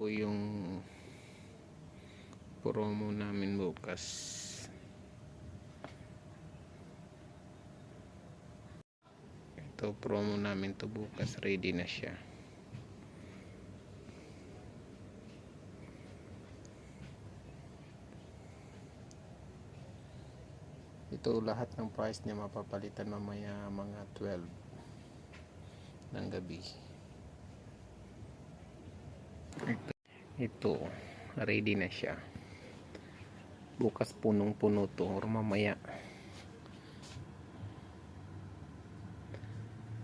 po yung promo namin bukas. Ito promo namin to bukas. Ready na siya. Ito lahat ng price niya mapapalitan mamaya mga 12 ng gabi ito, ito ready na siya. Bukas punong puno to or mamaya.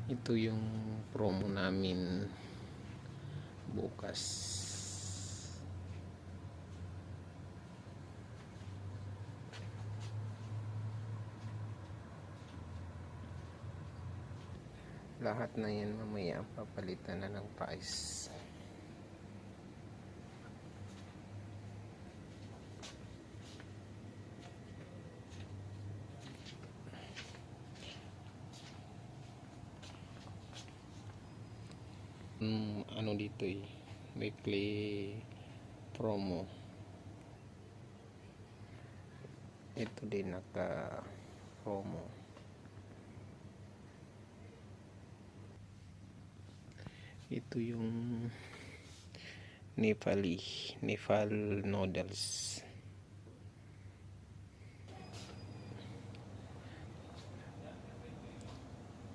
Ito yung promo namin bukas. Lahat na yan mamaya papalitan na ng price mm, ano dito eh. Weekly promo. Ito din naka promo. Ito yung Nepali Nepal noodles.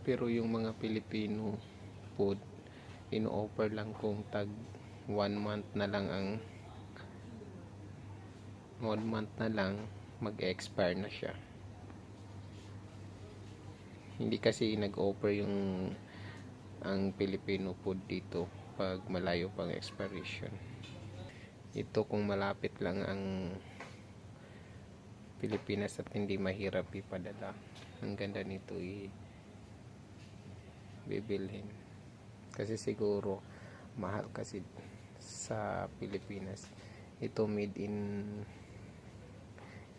Pero yung mga Pilipino food ino-offer lang kung tag one month na lang ang one month na lang mag-expire na siya. Hindi kasi nag-offer yung ang Filipino food dito pag malayo pang expiration. Ito kung malapit lang ang Pilipinas at hindi mahirap ipadala. Ang ganda nito i bibilhin kasi siguro mahal kasi sa Pilipinas. Ito made in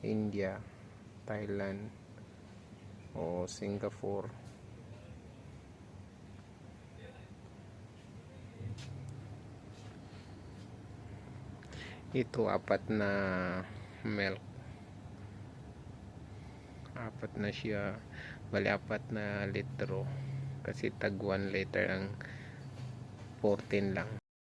India Thailand o Singapore. Ito apat na milk. Apat na siya. Bali apat na litro. Kasi tag 1 liter ang 14 lang